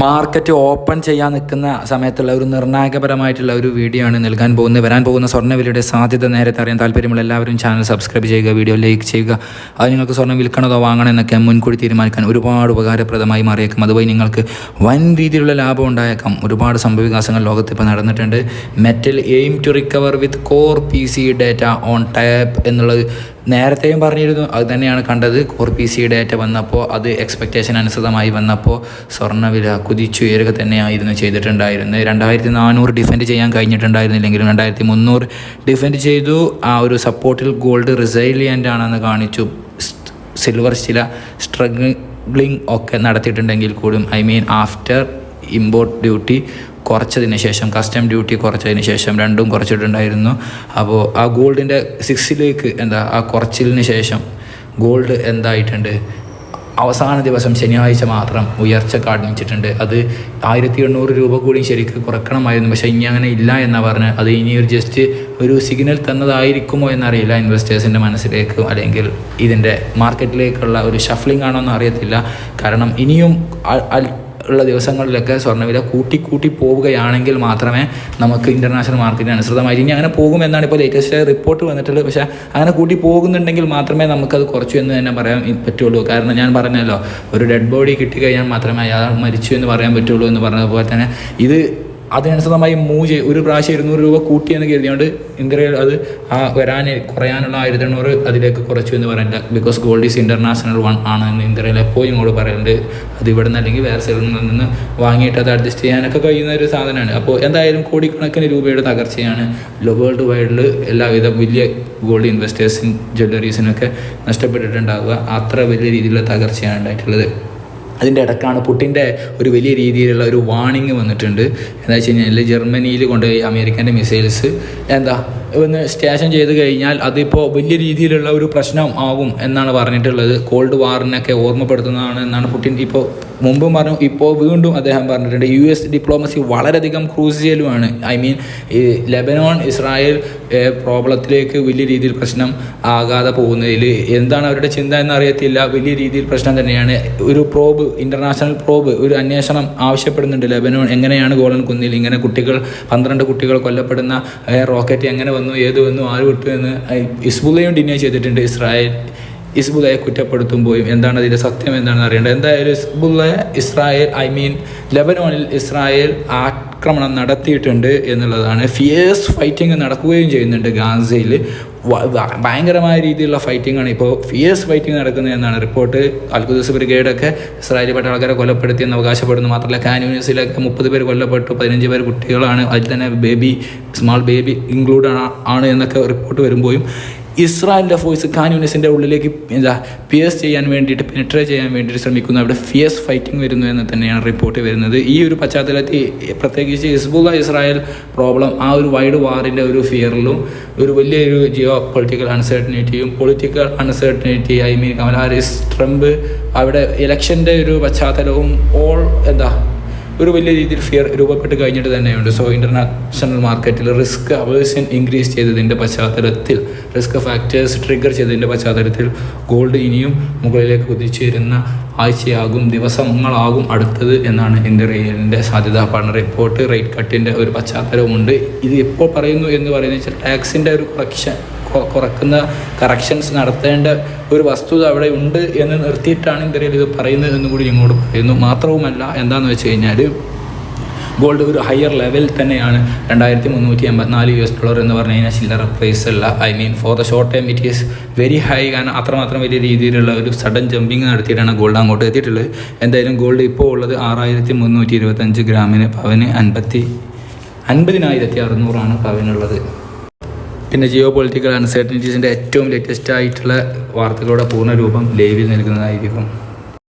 Market open ചെയ്യാൻ നിൽക്കുന്ന സമയത്തുള്ള ഒരു നിർണായകപരമായിട്ടുള്ള ഒരു വീഡിയോ ആണ് നൽകാൻ പോകുന്നത്. വരാൻ പോകുന്ന സ്വർണവിലയുടെ സാധ്യത നേരത്തെ അറിയാൻ താല്പര്യമുള്ള എല്ലാവരും ചാനൽ സബ്സ്ക്രൈബ് ചെയ്യുക വീഡിയോ ലൈക്ക് ചെയ്യുക. അത് നിങ്ങൾക്ക് സ്വർണം വിൽക്കണതോ വാങ്ങണോ എന്നൊക്കെ മുൻകൂടി തീരുമാനിക്കാൻ ഒരുപാട് ഉപകാരപ്രദമായി മാറിയേക്കും. അതുവഴി നിങ്ങൾക്ക് വൻ രീതിയിലുള്ള ലാഭം ഉണ്ടായേക്കാം. ഒരുപാട് സംഭവവികാസങ്ങൾ ലോകത്ത് ഇപ്പോൾ നടന്നിട്ടുണ്ട്. Metal aim to recover with core P C data on tap എന്നുള്ളത് നേരത്തെയും പറഞ്ഞിരുന്നു അത് തന്നെയാണ് കണ്ടത്. കോർ പി സി ഡേറ്റ വന്നപ്പോൾ അത് എക്സ്പെക്റ്റേഷൻ അനുസൃതമായി വന്നപ്പോൾ സ്വർണവില കുതിച്ചുയരുക തന്നെയായിരുന്നു ചെയ്തിട്ടുണ്ടായിരുന്നത്. രണ്ടായിരത്തി നാനൂറ് ഡിഫെൻഡ് ചെയ്യാൻ കഴിഞ്ഞിട്ടുണ്ടായിരുന്നില്ലെങ്കിലും രണ്ടായിരത്തി മുന്നൂറ് ഡിഫെൻഡ് ചെയ്തു. ആ ഒരു സപ്പോർട്ടിൽ ഗോൾഡ് റിസൈലിയന്റ് ആണെന്ന് കാണിച്ചു. സിൽവർ ചില സ്ട്രഗ്ലിംഗ് ഒക്കെ നടത്തിയിട്ടുണ്ടെങ്കിൽ കൂടും. I mean after import duty കുറച്ചതിന് ശേഷം കസ്റ്റം ഡ്യൂട്ടി കുറച്ചതിന് ശേഷം രണ്ടും കുറച്ചിട്ടുണ്ടായിരുന്നു. അപ്പോൾ ആ ഗോൾഡിന്റെ സിക്സിലേക്ക് എന്താ ആ കുറച്ചിലിന് ശേഷം ഗോൾഡ് എന്തായിട്ടുണ്ട്? അവസാന ദിവസം ശനിയാഴ്ച മാത്രം ഉയർച്ച കാണിച്ചിട്ടുണ്ട്. അത് ആയിരത്തി എണ്ണൂറ് രൂപ കൂടി ശരിക്ക് കുറക്കണമായിരുന്നു. പക്ഷേ ഇനി അങ്ങനെ ഇല്ല എന്നാ പറഞ്ഞ് അത് ഇനി ഒരു ജസ്റ്റ് ഒരു സിഗ്നൽ തന്നതായിരിക്കുമോ എന്നറിയില്ല ഇൻവെസ്റ്റേഴ്സിന്റെ മനസ്സിലേക്ക്. അല്ലെങ്കിൽ ഇതിന്റെ മാർക്കറ്റിലേക്കുള്ള ഒരു ഷഫ്ലിംഗ് ആണോ എന്ന് അറിയത്തില്ല കാരണം ഇനിയും ഉള്ള ദിവസങ്ങളിലൊക്കെ സ്വർണവില കൂട്ടി കൂട്ടി പോവുകയാണെങ്കിൽ മാത്രമേ നമുക്ക് ഇന്റർനാഷണൽ മാർക്കറ്റിന് അനുസൃതമായി ഇനി അങ്ങനെ പോകുമെന്നാണ് ഇപ്പോൾ ലേറ്റസ്റ്റ് റിപ്പോർട്ട് വന്നിട്ടുള്ളത്. പക്ഷേ അങ്ങനെ കൂട്ടി പോകുന്നുണ്ടെങ്കിൽ മാത്രമേ നമുക്കത് കുറച്ചു എന്ന് തന്നെ പറയാൻ പറ്റുള്ളൂ. കാരണം ഞാൻ പറഞ്ഞല്ലോ ഒരു ഡെഡ് ബോഡി കിട്ടിക്കഴിഞ്ഞാൽ മാത്രമേ അയാൾ മരിച്ചു എന്ന് പറയാൻ പറ്റുള്ളൂ എന്ന് പറഞ്ഞതുപോലെ തന്നെ ഇത് അതിനനുസൃതമായി മൂവ് ഒരു പ്രാവശ്യം ഇരുന്നൂറ് രൂപ കൂട്ടി എന്ന് കരുതിയോണ്ട് ഇന്ത്യയിൽ അത് ആ വരാൻ കുറയാനുള്ള ആയിരത്തി എണ്ണൂറ് അതിലേക്ക് കുറച്ചു എന്ന് പറയില്ല because gold is international one ആണ് എന്ന് ഇന്ത്യയിൽ എപ്പോഴും ഇങ്ങോട്ട് പറയുന്നുണ്ട് അത് ഇവിടെ നിന്ന് അല്ലെങ്കിൽ വേറെ സ്ഥലങ്ങളിൽ നിന്ന് വാങ്ങിയിട്ട് അത് അഡ്ജസ്റ്റ് ചെയ്യാനൊക്കെ കഴിയുന്ന ഒരു സാധനമാണ്. അപ്പോൾ എന്തായാലും കോടിക്കണക്കിന് രൂപയുടെ തകർച്ചയാണ്. വേൾഡ് വൈഡിൽ എല്ലാവിധ വലിയ ഗോൾഡ് ഇൻവെസ്റ്റേഴ്സിൻ ജ്വല്ലറീസിനൊക്കെ നഷ്ടപ്പെട്ടിട്ടുണ്ടാവുക. അത്ര വലിയ രീതിയിലുള്ള തകർച്ചയാണ് ഉണ്ടായിട്ടുള്ളത്. അതിന്റെ ഇടക്കാണ് പുട്ടിന്റെ ഒരു വലിയ രീതിയിലുള്ള ഒരു വാണിംഗ് വന്നിട്ടുണ്ട്. എന്താ വെച്ച് കഴിഞ്ഞാൽ ജർമ്മനിയിൽ കൊണ്ടുപോയി അമേരിക്കന്റെ മിസൈൽസ് എന്താ ഒന്ന് സ്റ്റേഷൻ ചെയ്ത് കഴിഞ്ഞാൽ അതിപ്പോൾ വലിയ രീതിയിലുള്ള ഒരു പ്രശ്നം ആകും എന്നാണ് പറഞ്ഞിട്ടുള്ളത്. കോൾഡ് വാറിനൊക്കെ ഓർമ്മപ്പെടുത്തുന്നതാണ് എന്നാണ് പുട്ടിൻ ഇപ്പോൾ മുമ്പും പറഞ്ഞു ഇപ്പോൾ വീണ്ടും അദ്ദേഹം പറഞ്ഞിട്ടുണ്ട് യു എസ് ഡിപ്ലോമസി വളരെയധികം ക്രൂസിയലുമാണ് ഐ മീൻ ലെബനോൺ ഇസ്രായേൽ പ്രോബ്ലത്തിലേക്ക് വലിയ രീതിയിൽ പ്രശ്നം ആകാതെ പോകുന്നതിൽ എന്താണ് അവരുടെ ചിന്ത എന്നറിയത്തില്ല. വലിയ രീതിയിൽ പ്രശ്നം തന്നെയാണ്. ഒരു പ്രോബ് ഇന്റർനാഷണൽ പ്രോബ് ഒരു അന്വേഷണം ആവശ്യപ്പെടുന്നുണ്ട് ലെബനോൺ. എങ്ങനെയാണ് ഗോളൻ കുന്നിൽ ഇങ്ങനെ കുട്ടികൾ പന്ത്രണ്ട് കുട്ടികൾ കൊല്ലപ്പെടുന്ന റോക്കറ്റ് എങ്ങനെ വന്നു ഏത് വന്നു ആര് വിട്ടു എന്ന് ഇസ്ബുലയും ഡിനേ ചെയ്തിട്ടുണ്ട്. ഇസ്രായേൽ ഇസ്ബുലയെ കുറ്റപ്പെടുത്തുമ്പോഴും എന്താണ് അതിന്റെ സത്യം എന്താണെന്ന് അറിയേണ്ടത്? എന്തായാലും ഇസ്ബുല്ല ഇസ്രായേൽ ഐ മീൻ ലെബനോണിൽ ഇസ്രായേൽ ആക്രമണം നടത്തിയിട്ടുണ്ട് എന്നുള്ളതാണ്. ഫിയേഴ്സ് ഫൈറ്റിംഗ് നടക്കുകയും ചെയ്യുന്നുണ്ട് ഗാസയിൽ. ഭയങ്കരമായ രീതിയിലുള്ള ഫൈറ്റിംഗ് ആണ് ഇപ്പോൾ ഫിയേഴ്സ് ഫൈറ്റിംഗ് നടക്കുന്നത് എന്നാണ് റിപ്പോർട്ട്. അൽഖുദസ് ബ്രിഗേഡൊക്കെ ഇസ്രായേലി ആൾക്കാരെ കൊലപ്പെടുത്തിയെന്ന് അവകാശപ്പെടുന്നു. മാത്രമല്ല കാൻ യൂണിവേഴ്സിലൊക്കെ മുപ്പത് പേർ കൊല്ലപ്പെട്ടു. പതിനഞ്ച് പേർ കുട്ടികളാണ്. അതിൽ തന്നെ ബേബി സ്മാൾ ബേബി ഇൻക്ലൂഡ് ആണ് എന്നൊക്കെ റിപ്പോർട്ട് വരുമ്പോഴും ഇസ്രായേലിന്റെ ഫോഴ്സ് യൂണിസിന്റെ ഉള്ളിലേക്ക് എന്താ പിയേഴ്സ് ചെയ്യാൻ വേണ്ടിയിട്ട് പെനിട്രേറ്റ് ചെയ്യാൻ വേണ്ടിയിട്ട് ശ്രമിക്കുന്നു. അവിടെ ഫിയേഴ്സ് ഫൈറ്റിംഗ് വരുന്നു എന്ന് തന്നെയാണ് റിപ്പോർട്ട് വരുന്നത്. ഈ ഒരു പശ്ചാത്തലത്തിൽ പ്രത്യേകിച്ച് ഹിസ്ബുള്ള ഇസ്രായേൽ പ്രോബ്ലം ആ ഒരു വൈഡ് വാറിന്റെ ഒരു ഫിയറിലും ഒരു വലിയൊരു geo political അൺസർട്ടനിറ്റിയും political uncertainty I mean Kamala Harris Trump അവിടെ ഇലക്ഷന്റെ ഒരു പശ്ചാത്തലവും ഓൾ എന്താ ഒരു വലിയ രീതിയിൽ ഫിയർ രൂപപ്പെട്ട് കഴിഞ്ഞിട്ട് തന്നെയുണ്ട്. സോ ഇന്റർനാഷണൽ മാർക്കറ്റിൽ റിസ്ക് അവേഴ്സൻ ഇൻക്രീസ് ചെയ്തതിന്റെ പശ്ചാത്തലത്തിൽ റിസ്ക് ഫാക്ടേഴ്സ് ട്രിഗർ ചെയ്തതിന്റെ പശ്ചാത്തലത്തിൽ ഗോൾഡ് ഇനിയും മുകളിലേക്ക് കുതിച്ചുയരുന്ന ആഴ്ചയാകും ദിവസങ്ങളാകും അടുത്തത് എന്നാണ് എന്റെ റിയലിന്റെ സാധ്യത പഠന റിപ്പോർട്ട് റേറ്റ് കട്ടിന്റെ ഒരു പശ്ചാത്തലവുമുണ്ട്. ഇത് എപ്പോൾ പറയുന്നു എന്ന് പറയുന്നത് വെച്ചാൽ ടാക്സിന്റെ ഒരു കുറക്ഷൻ കുറക്കുന്ന കറക്ഷൻസ് നടത്തേണ്ട ഒരു വസ്തുത അവിടെ ഉണ്ട് എന്ന് നിർത്തിയിട്ടാണ് ഇന്ത്യയിൽ ഇത് പറയുന്നത് എന്നും കൂടി ഇങ്ങോട്ട് പറയുന്നു. മാത്രവുമല്ല എന്താണെന്ന് വെച്ച് കഴിഞ്ഞാൽ ഗോൾഡ് ഒരു ഹയർ ലെവൽ തന്നെയാണ്. രണ്ടായിരത്തി മുന്നൂറ്റി എൺപത്തിനാല് യു എസ് ഡോളർ എന്ന് പറഞ്ഞു കഴിഞ്ഞാൽ ചില്ലറ പ്രൈസ് അല്ല. I mean for the short time it is very high കാരണം അത്രമാത്രം വലിയ രീതിയിലുള്ള ഒരു സഡൻ ജമ്പിങ് നടത്തിയിട്ടാണ് ഗോൾഡ് അങ്ങോട്ട് എത്തിയിട്ടുള്ളത്. എന്തായാലും ഗോൾഡ് ഇപ്പോൾ ഉള്ളത് ആറായിരത്തി മുന്നൂറ്റി ഇരുപത്തഞ്ച് ഗ്രാമിന് പവന് അൻപത്തി അൻപതിനായിരത്തി അറുന്നൂറാണ് പവനുള്ളത്. പിന്നെ ജിയോ പൊളിറ്റിക്കൽ അൺസർട്ടനിറ്റീസിന്റെ ഏറ്റവും ലേറ്റസ്റ്റ് ആയിട്ടുള്ള വാർത്തകളുടെ പൂർണ രൂപം ലൈവിൽ നൽകുന്നതായിരിക്കും